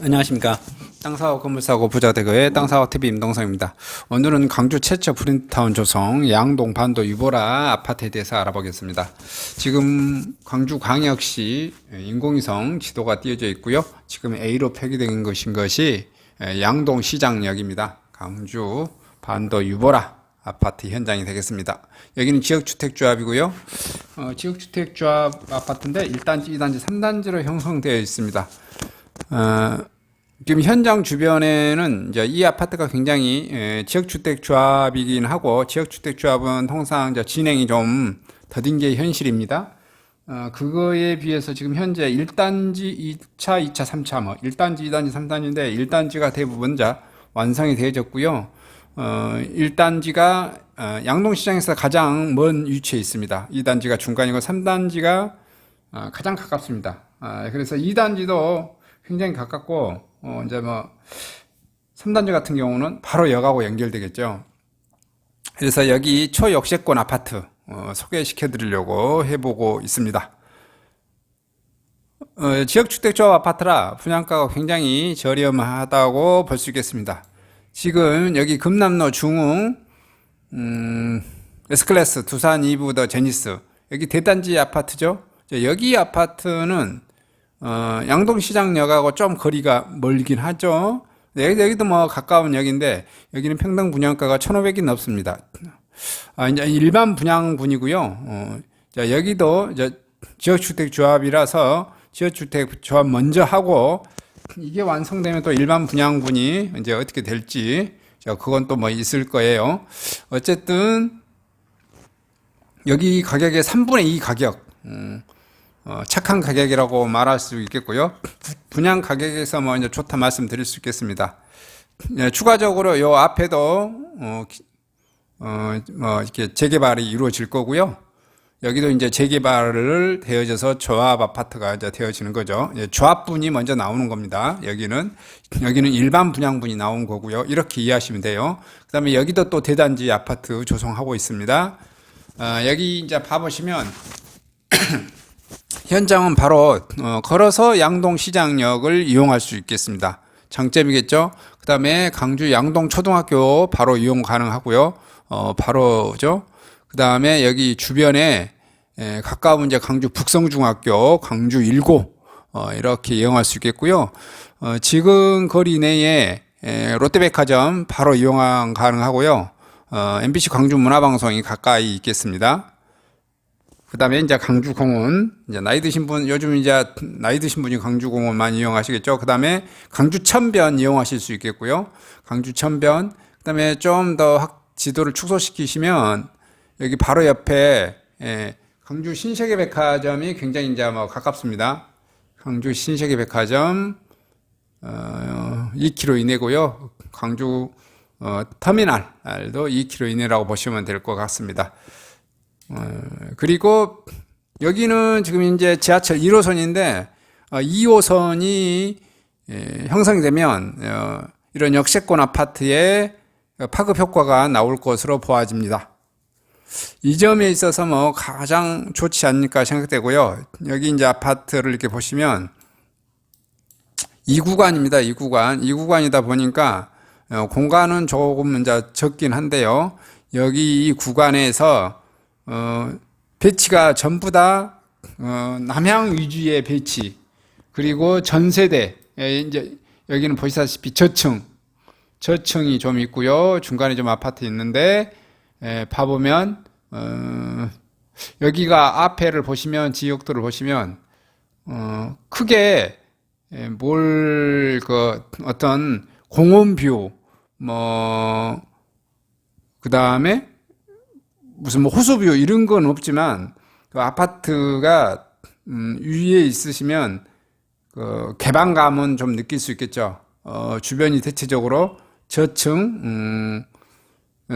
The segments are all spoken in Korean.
안녕하십니까. 땅사업 건물사고 부자대거의 땅사업 TV 임동성입니다. 오늘은 광주 최초 프린트타운 조성 양동 반도 유보라 아파트에 대해서 알아보겠습니다. 지금 광주 광역시 인공위성 지도가 띄어져 있고요. 지금 A로 표기된 것인 것이 양동 시장역입니다. 광주 반도 유보라 아파트 현장이 되겠습니다. 여기는 지역주택조합이고요. 어, 지역주택조합 아파트인데 1단지, 2단지, 3단지로 형성되어 있습니다. 어, 지금 현장 주변에는 이제 이 아파트가 굉장히 에, 지역주택조합이긴 하고 지역주택조합은 통상 이제 진행이 좀 더딘 게 현실입니다. 어, 그거에 비해서 지금 현재 1단지, 2차, 2차, 3차 뭐 1단지, 2단지, 3단지인데 1단지가 대부분 자 완성이 되어졌고요. 어, 1단지가 어, 양동시장에서 가장 먼 위치에 있습니다. 2단지가 중간이고 3단지가 어, 가장 가깝습니다. 아, 그래서 2단지도 굉장히 가깝고 어, 이제 뭐 3단지 같은 경우는 바로 역하고 연결되겠죠. 그래서 여기 초역세권 아파트 어, 소개시켜 드리려고 해보고 있습니다. 어, 지역주택조합 아파트라 분양가가 굉장히 저렴하다고 볼 수 있겠습니다. 지금 여기 금남로 중흥 음, S클래스 두산 이브 더 제니스 여기 대단지 아파트죠. 저 여기 아파트는 어, 양동시장역하고 좀 거리가 멀긴 하죠. 네, 여기, 여기도 뭐 가까운 역인데 여기는 평당 분양가가 1,500이 넘습니다. 아, 이제 일반 분양분이고요. 어, 자, 여기도 이제 지역주택조합이라서 지역주택조합 먼저 하고 이게 완성되면 또 일반 분양분이 이제 어떻게 될지 자, 그건 또 뭐 있을 거예요. 어쨌든 여기 가격의 3분의 2 가격. 음, 어, 착한 가격이라고 말할 수 있겠고요. 분양 가격에서 뭐 이제 좋다 말씀드릴 수 있겠습니다. 예, 추가적으로 요 앞에도 어, 기- 어, 뭐 이렇게 재개발이 이루어질 거고요. 여기도 이제 재개발을 되어져서 조합 아파트가 이제 되어지는 거죠. 예, 조합분이 먼저 나오는 겁니다. 여기는 여기는 일반 분양분이 나온 거고요. 이렇게 이해하시면 돼요. 그다음에 여기도 또 대단지 아파트 조성하고 있습니다. 아, 여기 이제 봐보시면 현장은 바로 어, 걸어서 양동시장역을 이용할 수 있겠습니다. 장점이겠죠. 그 다음에 강주 양동 초등학교 바로 이용 가능하고요. 어, 바로죠. 그 다음에 여기 주변에 에, 가까운 이제 강주 북성중학교, 강주 일고 어, 이렇게 이용할 수 있겠고요. 어, 지금 거리 내에 에, 롯데백화점 바로 이용 가능하고요. 어, MBC 광주 문화방송이 가까이 있겠습니다. 그 다음에 이제 강주공원 이제 나이 드신 분 요즘 이제 나이 드신 분이 강주공원 많이 이용하시겠죠. 그 다음에 강주천변 이용하실 수 있겠고요. 강주천변 그 다음에 좀 더 지도를 축소시키시면 여기 바로 옆에 예, 강주 신세계 백화점이 굉장히 이제 뭐 가깝습니다. 강주 신세계 백화점 어, 2km 이내고요. 강주 어, 터미널도 2km 이내라고 보시면 될 것 같습니다. 그리고 여기는 지금 이제 지하철 1호선인데 2호선이 형성되면 어, 이런 역세권 아파트에 파급 효과가 나올 것으로 보아집니다. 이 점에 있어서 뭐 가장 좋지 않을까 생각되고요. 여기 이제 아파트를 이렇게 보시면 이 구간입니다. 이 구간. 이 구간이다 보니까 어, 공간은 조금 이제 적긴 한데요. 여기 이 구간에서 어, 배치가 전부 다 어, 남향 위주의 배치 그리고 전세대 에, 이제 여기는 보시다시피 저층 저층이 좀 있고요. 중간에 좀 아파트 있는데 에, 봐보면 어, 여기가 앞에를 보시면 지역도를 보시면 어, 크게 에, 뭘그 어떤 공원뷰 뭐 그 다음에 무슨 뭐 호수뷰 이런 건 없지만 그 아파트가 음, 위에 있으시면 그 개방감은 좀 느낄 수 있겠죠. 어, 주변이 대체적으로 저층 음,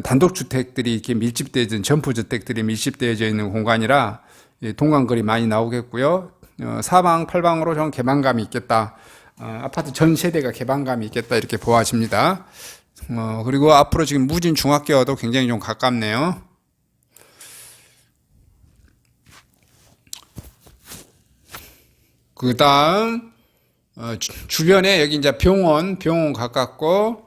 단독주택들이 이렇게 밀집되어진 점프주택들이 밀집되어져 있는 공간이라 이 동간거리 많이 나오겠고요. 어, 사방 팔방으로 좀 개방감이 있겠다. 어, 아파트 전 세대가 개방감이 있겠다 이렇게 보아집니다. 어, 그리고 앞으로 지금 무진 중학교와도 굉장히 좀 가깝네요. 그 다음, 어, 주, 주변에 여기 이제 병원, 병원 가깝고,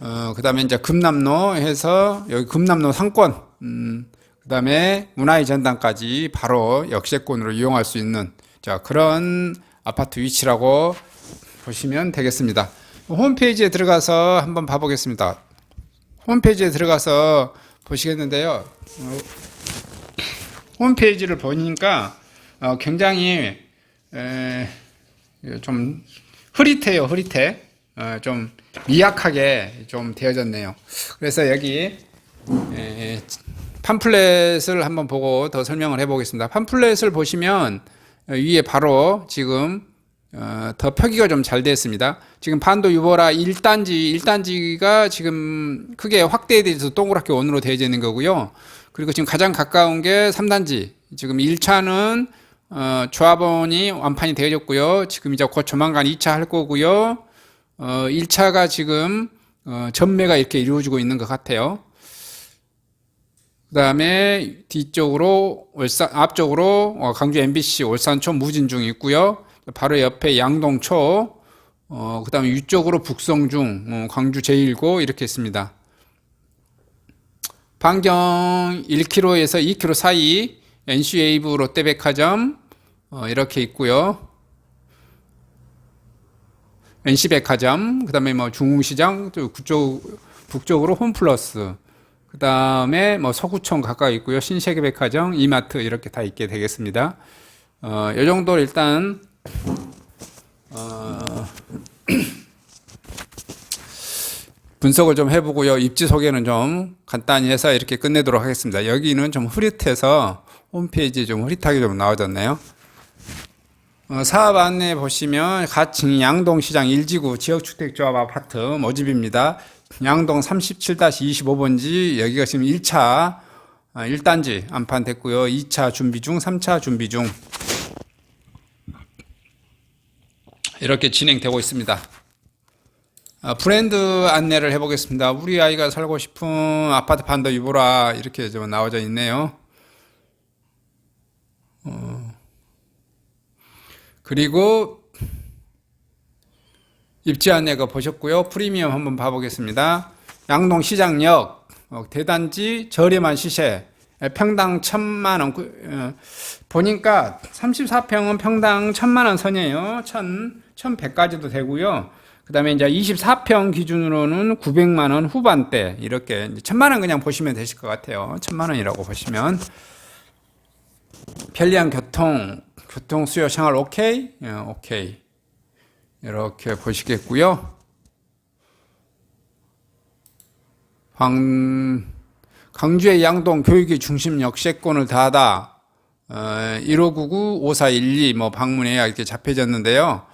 어, 그 다음에 이제 금남로 해서 여기 금남로 상권, 음, 그 다음에 문화의 전당까지 바로 역세권으로 이용할 수 있는 자, 그런 아파트 위치라고 보시면 되겠습니다. 홈페이지에 들어가서 한번 봐보겠습니다. 홈페이지에 들어가서 보시겠는데요. 어, 홈페이지를 보니까 어, 굉장히 에, 좀 흐릿해요, 흐릿해. 어, 좀 미약하게 좀 되어졌네요. 그래서 여기 에, 팜플렛을 한번 보고 더 설명을 해보겠습니다. 팜플렛을 보시면 어, 위에 바로 지금 어, 더 표기가 좀잘 됐습니다. 지금 반도 유보라 1단지, 1단지가 지금 크게 확대돼서 동그랗게 원으로 되어져 있는 거고요. 그리고 지금 가장 가까운 게 3단지. 지금 1차는 어, 조합원이 완판이 되어졌고요. 지금 이제 곧 조만간 2차 할 거고요. 어, 1차가 지금 어, 전매가 이렇게 이루어지고 있는 것 같아요. 그 다음에 뒤쪽으로 울산 앞쪽으로 어, 강주 MBC 울산초 무진중 있고요. 바로 옆에 양동초, 어, 그 다음에 위쪽으로 북성중, 어, 광주 제1고 이렇게 있습니다. 반경 1km에서 2km 사이 NC웨이브 롯데백화점 어, 이렇게 있고요. NC백화점, 그 다음에 뭐 중흥시장, 또 그쪽 북쪽으로 홈플러스, 그 다음에 뭐 서구청 가까이 있고요. 신세계 백화점, 이마트 이렇게 다 있게 되겠습니다. 어, 이 정도 일단 어, 분석을 좀 해보고요. 입지 소개는 좀 간단히 해서 이렇게 끝내도록 하겠습니다. 여기는 좀 흐릿해서 홈페이지 좀 흐릿하게 좀 나와졌네요. 어, 사업 안내 보시면 가칭 양동 시장 1지구 지역주택조합 아파트 모집입니다. 양동 37-25번지 여기가 지금 1차 1단지 안판 됐고요. 2차 준비 중, 3차 준비 중 이렇게 진행되고 있습니다. 아, 브랜드 안내를 해보겠습니다. 우리 아이가 살고 싶은 아파트 판도 유보라 이렇게 좀 나와져 있네요. 어, 그리고 입지 안내가 보셨고요. 프리미엄 한번 봐보겠습니다. 양동 시장역 어, 대단지 저렴한 시세 에, 평당 천만 원 어, 보니까 34평은 평당 천만 원 선이에요. 천 1100까지도 되고요. 그 다음에 이제 24평 기준으로는 900만 원 후반대 이렇게 천만 원 그냥 보시면 되실 것 같아요. 천만 원이라고 보시면 편리한 교통, 교통 수요 생활 오케이, 예, 오케이 이렇게 보시겠고요. 광 강주의 양동 교육의 중심 역세권을 다하다 어, 1599 5412 뭐 방문해야 이렇게 잡혀졌는데요.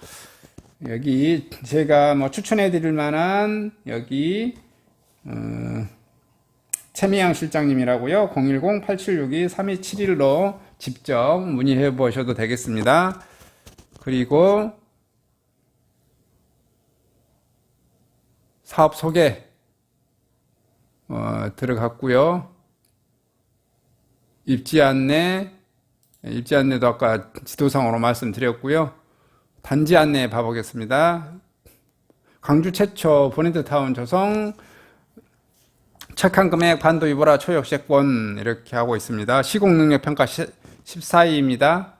여기 제가 뭐 추천해 드릴 만한 여기 어, 최미양 실장님이라고요. 010-8762-3271로 직접 문의해 보셔도 되겠습니다. 그리고 사업 소개 어, 들어갔고요. 입지 안내 입지 안내도 아까 지도상으로 말씀드렸고요. 단지 안내 봐보겠습니다. 광주 최초 보네드타운 조성 착한 금액 반도 유보라 초역세권 이렇게 하고 있습니다. 시공능력 평가 14위입니다.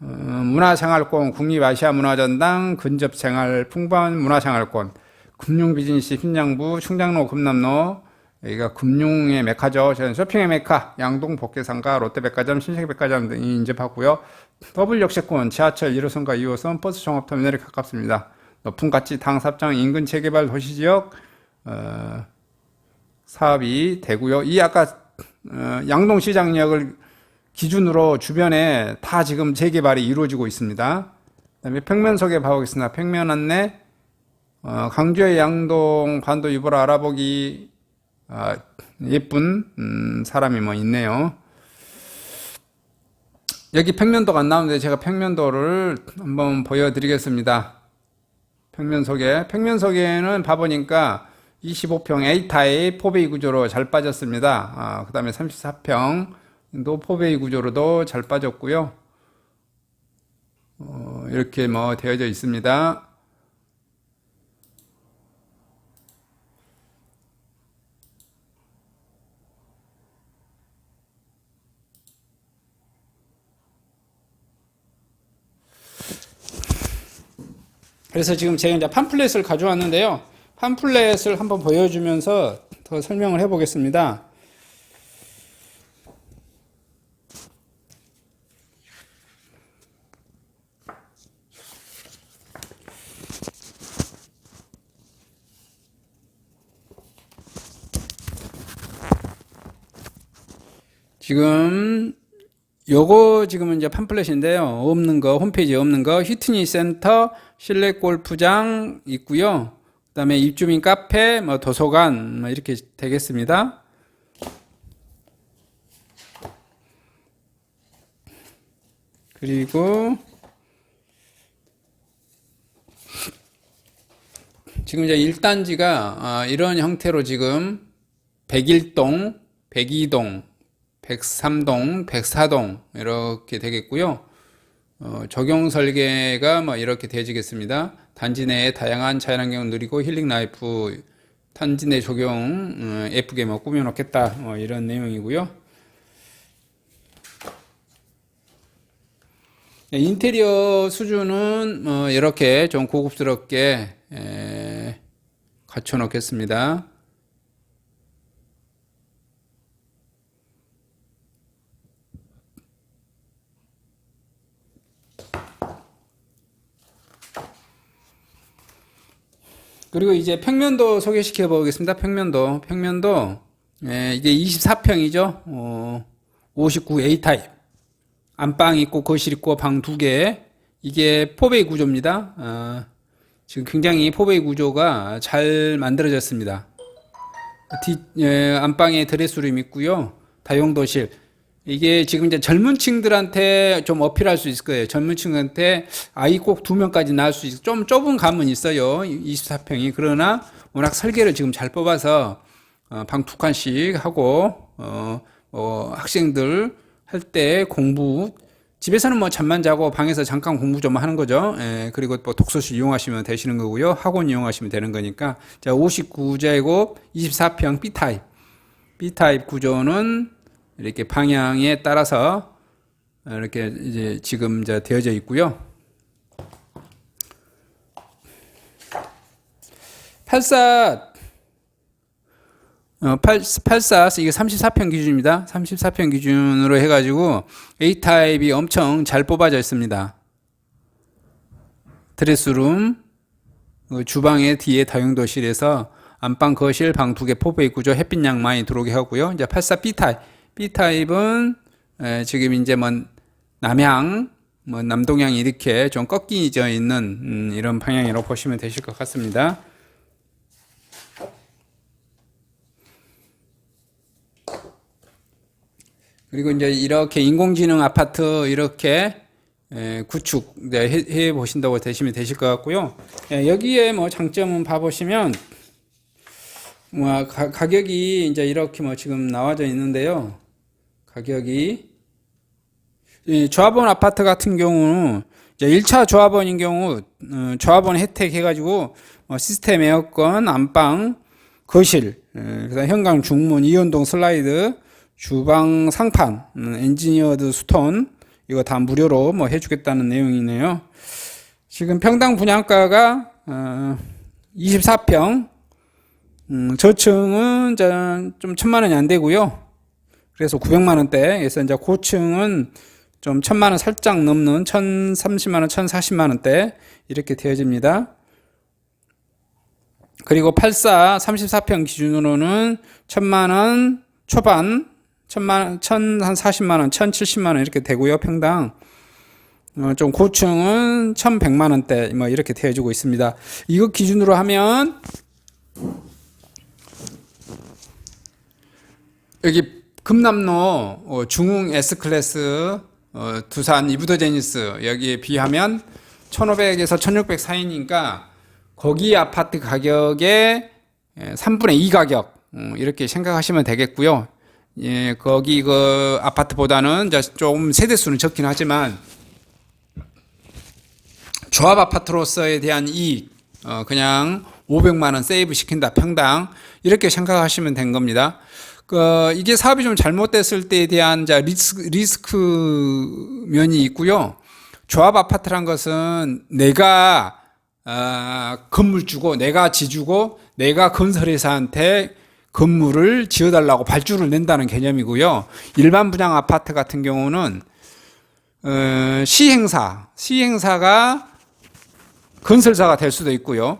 어, 문화생활권 국립아시아 문화전당 근접생활 풍부한 문화생활권 금융비즈니스 흰장부 충장로 금남로 여기가 금융의 메카죠. 저는 쇼핑의 메카, 양동 복개상가, 롯데백화점, 신세계백화점 등이 인접하고요. 더블 역세권, 지하철 1호선과 2호선, 버스 종합터미널이 가깝습니다. 높은 가치 당삽장 인근 재개발 도시지역 어, 사업이 되고요. 이 아까 어, 양동시장역을 기준으로 주변에 다 지금 재개발이 이루어지고 있습니다. 그다음에 평면 소개 봐보겠습니다. 평면 안내 어, 강주의 양동 반도 유보라 알아보기 아, 예쁜 음, 사람이 뭐 있네요. 여기 평면도가 안 나오는데 제가 평면도를 한번 보여드리겠습니다. 평면 소개. 평면 소개는 봐보니까 25평 A타입 포베이 구조로 잘 빠졌습니다. 아, 그 다음에 34평 도 포베이 구조로도 잘 빠졌고요. 어, 이렇게 뭐 되어져 있습니다. 그래서 지금 제가 이제 팜플렛을 가져왔는데요. 팜플렛을 한번 보여주면서 더 설명을 해보겠습니다. 지금 요거 지금 이제 팜플렛인데요. 없는 거 홈페이지에 없는 거 휘트니 센터 실내 골프장 있고요. 그다음에 입주민 카페, 뭐 도서관 뭐 이렇게 되겠습니다. 그리고 지금 이제 1단지가 아, 이런 형태로 지금 101동, 102동, 103동, 104동 이렇게 되겠고요. 어, 적용 설계가 뭐 이렇게 되어지겠습니다. 단지 내에 다양한 자연환경을 누리고 힐링 라이프 단지 내 적용 어, 예쁘게 뭐 꾸며놓겠다 뭐 이런 내용이고요. 네, 인테리어 수준은 뭐 이렇게 좀 고급스럽게 에, 갖춰 놓겠습니다. 그리고 이제 평면도 소개시켜 보겠습니다. 평면도. 평면도, 예, 이게 24평이죠. 어, 59 A 타입. 안방 있고 거실 있고 방 두 개. 이게 포베이 구조입니다. 어, 지금 굉장히 포베이 구조가 잘 만들어졌습니다. 뒤, 예, 안방에 드레스룸 있고요. 다용도실. 이게 지금 이제 젊은 층들한테 좀 어필할 수 있을 거예요. 젊은 층한테 아이 꼭 두 명까지 낳을 수 있어. 좀 좁은 감은 있어요. 24평이. 그러나 워낙 설계를 지금 잘 뽑아서 어, 방두 칸씩 하고 어, 어, 학생들 할 때 공부 집에서는 뭐 잠만 자고 방에서 잠깐 공부 좀 하는 거죠. 예, 그리고 뭐 독서실 이용하시면 되시는 거고요. 학원 이용하시면 되는 거니까. 자, 59제곱 24평 B타입. B타입 구조는 이렇게 방향에 따라서 이렇게 이제 지금 이제 되어져 있고요. 84 어, 8, 84, 이게 34평 기준입니다. 34평 기준으로 해가지고 A타입이 엄청 잘 뽑아져 있습니다. 드레스룸, 그 주방의 뒤에 다용도실에서 안방, 거실, 방 두 개 포베이 구조 햇빛 양 많이 들어오게 하고요. 이제 84 B타입. B타입은 에, 지금 이제 뭐 남향, 뭐 남동향 이렇게 좀 꺾이져 있는 음, 이런 방향이라고 보시면 되실 것 같습니다. 그리고 이제 이렇게 인공지능 아파트 이렇게 에, 구축 네, 해, 해 보신다고 되시면 되실 것 같고요. 예, 여기에 뭐 장점은 봐보시면 뭐 가, 가격이 이제 이렇게 뭐 지금 나와져 있는데요. 가격이 이 조합원 아파트 같은 경우는 이제 1차 조합원인 경우 어, 조합원 혜택 해가지고 뭐 시스템 에어컨, 안방, 거실, 에, 그다음 현관 중문, 이연동 슬라이드, 주방 상판, 음, 엔지니어드 스톤 이거 다 무료로 뭐 해주겠다는 내용이네요. 지금 평당 분양가가 어, 24평, 음, 저층은 좀 천만 원이 안 되고요. 그래서 900만 원대에서 이제 고층은 좀 천만 원 살짝 넘는 1,030만 원, 1,040만 원대 이렇게 되어집니다. 그리고 84 34평 기준으로는 천만 원 초반 천만 천한 40만 원, 1,070만 원 이렇게 되고요. 평당. 어, 좀 고층은 1,100만 원대 뭐 이렇게 되어지고 있습니다. 이거 기준으로 하면 여기 금남로 어, 중흥 S 클래스 어, 두산 이브더 제니스 여기에 비하면 1,500에서 1,600 사이니까 거기 아파트 가격의 3분의 2 가격 음, 이렇게 생각하시면 되겠고요. 예, 거기 그 아파트보다는 좀 세대 수는 적긴 하지만 조합 아파트로서에 대한 이익, 어, 그냥 500만 원 세이브 시킨다 평당 이렇게 생각하시면 된 겁니다. 그 이게 사업이 좀 잘못됐을 때에 대한 자 리스크, 리스크 면이 있고요. 조합 아파트란 것은 내가 아, 건물 주고 내가 지주고 내가 건설회사한테 건물을 지어달라고 발주를 낸다는 개념이고요. 일반 분양 아파트 같은 경우는 어, 시행사, 시행사가 건설사가 될 수도 있고요.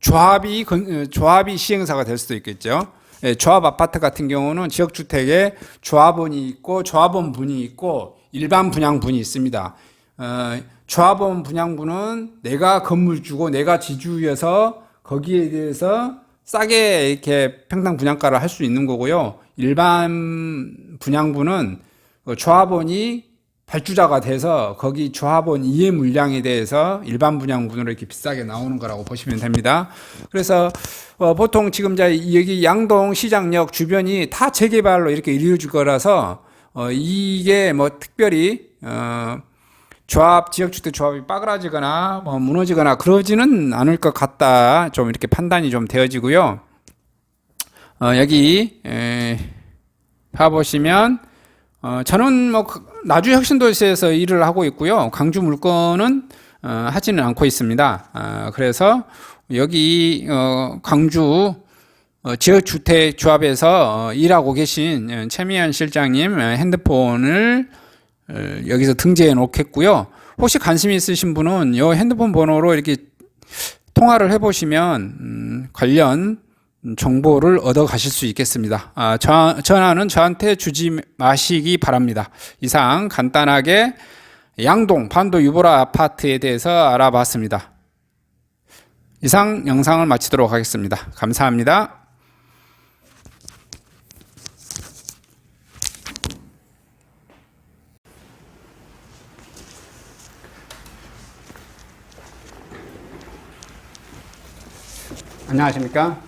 조합이 건, 어, 조합이 시행사가 될 수도 있겠죠. 예, 조합 아파트 같은 경우는 지역 주택에 조합원이 있고 조합원 분이 있고 일반 분양분이 있습니다. 어, 조합원 분양분은 내가 건물 주고 내가 지주여서 거기에 대해서 싸게 이렇게 평당 분양가를 할 수 있는 거고요. 일반 분양분은 어, 조합원이 발주자가 돼서 거기 조합원 이해 물량에 대해서 일반 분양분으로 이렇게 비싸게 나오는 거라고 보시면 됩니다. 그래서 어, 보통 지금 이제 여기 양동 시장역 주변이 다 재개발로 이렇게 이루어질 거라서 어, 이게 뭐 특별히 어, 조합 지역주택 조합이 빠그라지거나 뭐 무너지거나 그러지는 않을 것 같다. 좀 이렇게 판단이 좀 되어지고요. 어, 여기 에, 봐 보시면 어, 저는 뭐 그- 나주 혁신도시에서 일을 하고 있고요. 강주 물건은 어, 하지는 않고 있습니다. 아, 그래서 여기 어, 강주 어, 지역주택 조합에서 어, 일하고 계신 어, 최미연 실장님 어, 핸드폰을 어, 여기서 등재해 놓겠고요. 혹시 관심 있으신 분은 이 핸드폰 번호로 이렇게 통화를 해보시면 음, 관련 정보를 얻어 가실 수 있겠습니다. 아, 저, 전화는 저한테 주지 마시기 바랍니다. 이상 간단하게 양동 반도 유보라 아파트에 대해서 알아봤습니다. 이상 영상을 마치도록 하겠습니다. 감사합니다. 안녕하십니까?